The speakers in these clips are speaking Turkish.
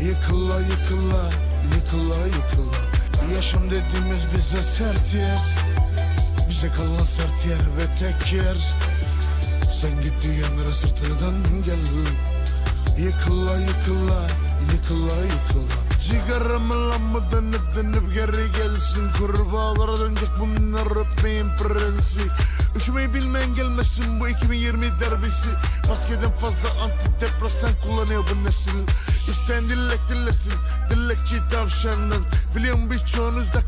Yıkıla yıkıla yıkıla yıkıla. Yaşam dediğimiz bize sert yer. Bize kalan sert yer ve tek yer. Sen gittiğin yere sırtından gel Yıkıla yıkıla yıkıla yıkıla. Cigaramı lamba dönüp dönüp geri gelsin. Kurbağalara dönecek bunlar öpmeyin prensi. Üşümeyi bilmeyen gelmesin bu 2020 derbisi. Maskeden fazla antidepresan kullanıyor bu nesil. İsteyen dillek dillesin Dillekçi tavşandan. Biliyorum birçoğunuzda kalma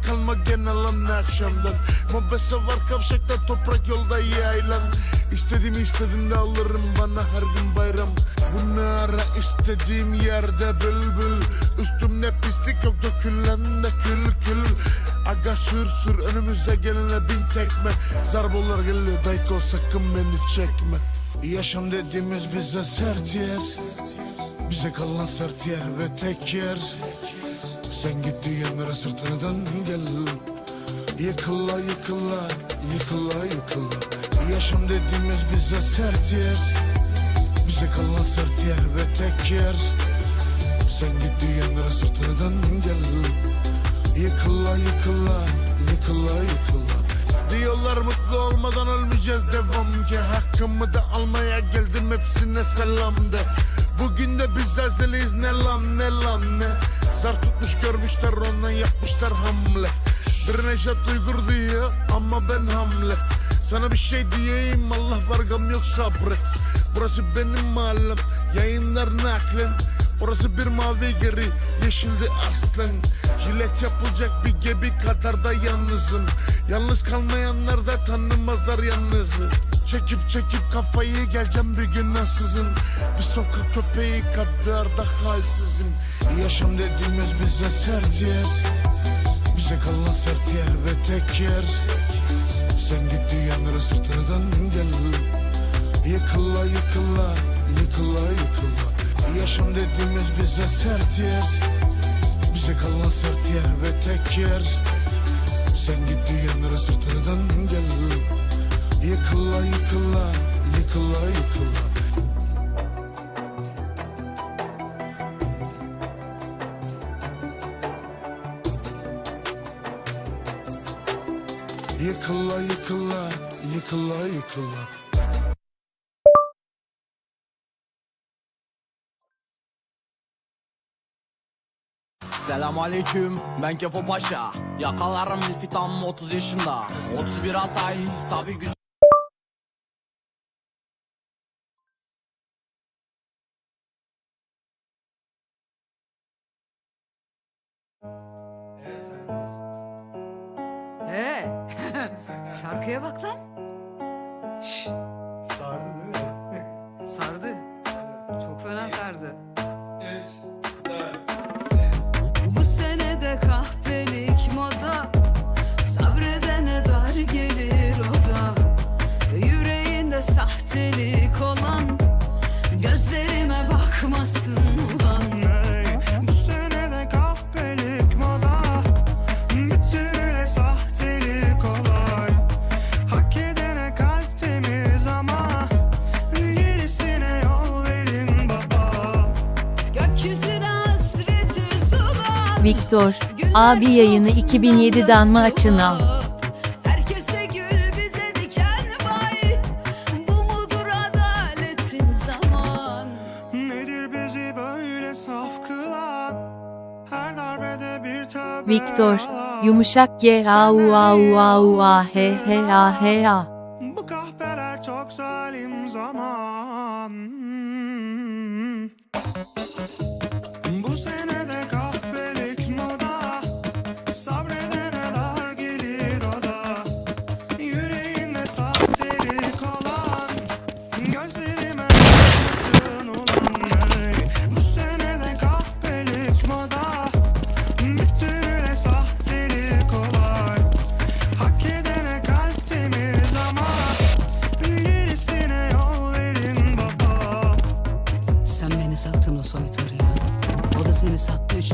anne akşamdan. Mobese var kavşakta toprak yolda yaylan İstediğimi istediğimde alırım bana her gün bayram. Bu ne ara istediğim yerde bülbül. Üstümde pislik yok dökülen de kül kül. Aga sür sür önümüzde gelene bin tekme. Zarbolar geliyor dayko sakın beni çekme. Yaşam dediğimiz bize sert yer. Bize kalan sert yer ve tek yer. Sen gittiğin yere sırtını dön gel Yıkıla yıkıla yıkıla yıkıla. Yaşam dediğimiz bize sert yer. Bize kalan sert yer ve tek yer. Sen gittiğin yere sırtını dön gel. Yıkıla yıkıla yıkıla yıkıla. Diyorlar mutlu olmadan ölmeyeceğiz. Devam ki Hakkımı da almaya geldim. Hepsine selam de. Bugün de biz ezeliyiz ne lan ne lan ne? Zar tutmuş görmüşler ondan yapmışlar hamle Bir Nejat Uygur diyor ama ben hamle. Sana bir şey diyeyim Allah var gam yok sabret Burası benim mahallem yayınlar naklen. Orası bir mavi geri yeşildi aslen. Jilet yapılacak bir gebi kadar da yalnızım. Yalnız kalmayanlar da tanımazlar yalnızı Çekip çekip kafayı geleceğim bir gün ansızın. Bir sokak köpeği kadar da halsizim. Yaşam dediğimiz bize sert yer Bize kalan sert yer ve tek yer. Sen gittiğin yere sırtını dön gel. Yıkıla yıkıla yıkıla yıkıla. Yaşam dediğimiz bize sert yer. Bize kalan sert yer ve tek yer. Sen gittiğin yere sırtını dön gel. Yıkıla yıkıla yıkıla yıkıla Yıkıla yıkıla yıkıla yıkıla. Selam aleyküm ben Kefo Paşa. Yakalarım ilfi tam 30 yaşında 31 Altay tabi güzel Ee, şarkıya bak lan. Şş, Sardı değil mi? sardı. Çok fena sardı. Bu Viktor, abi yayını solsun 2007'den mı açın al? Herkese gül bize diken vay. Bu mudur adaletin zaman? Nedir bizi böyle saf kılan? Her darbede bir tövbe Viktor, yumuşak G A U A U A U A H H A H A.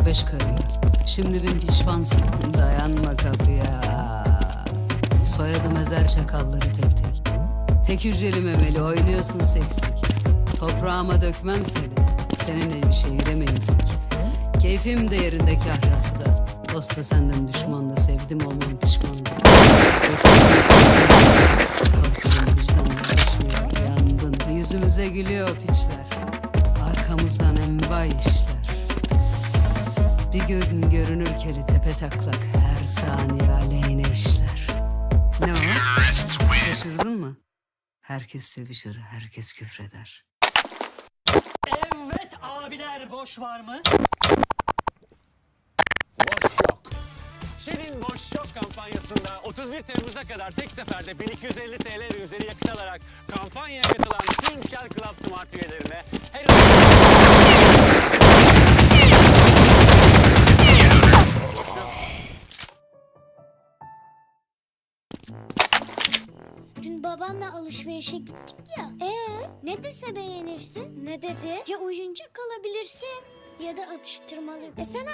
beş karıya Şimdi bir pişmansın dayanma kapıya Soyadı mezar çakalları tek tek Tek hücreli memeli oynuyorsun seksek Toprağıma dökmem seni Seninle bir şey yürümeyiz Keyfim de yerinde kahrası da. Dost senden düşman da sevdim olmam pişman da. Korkuyorum vicdanla yandın. Yüzümüze gülüyor piçler. Arkamızdan envai işler. Bir gün görünür keli tepe taklak her saniye aleyhine işler. Ne o? Şaşırdın mı? Herkes sevişir, herkes küfreder. Evet abiler boş var mı? Boş yok. Şen'in Boş Yok kampanyasında 31 Temmuz'a kadar tek seferde 1250 TL ve üzeri yakıt alarak kampanyaya katılan tüm Shell Club Smart üyelerine her babamla alışverişe gittik ya. Ee, ne dese beğenirsin? Ne dedi? Ya oyuncak alabilirsin ya da atıştırmalık. E sen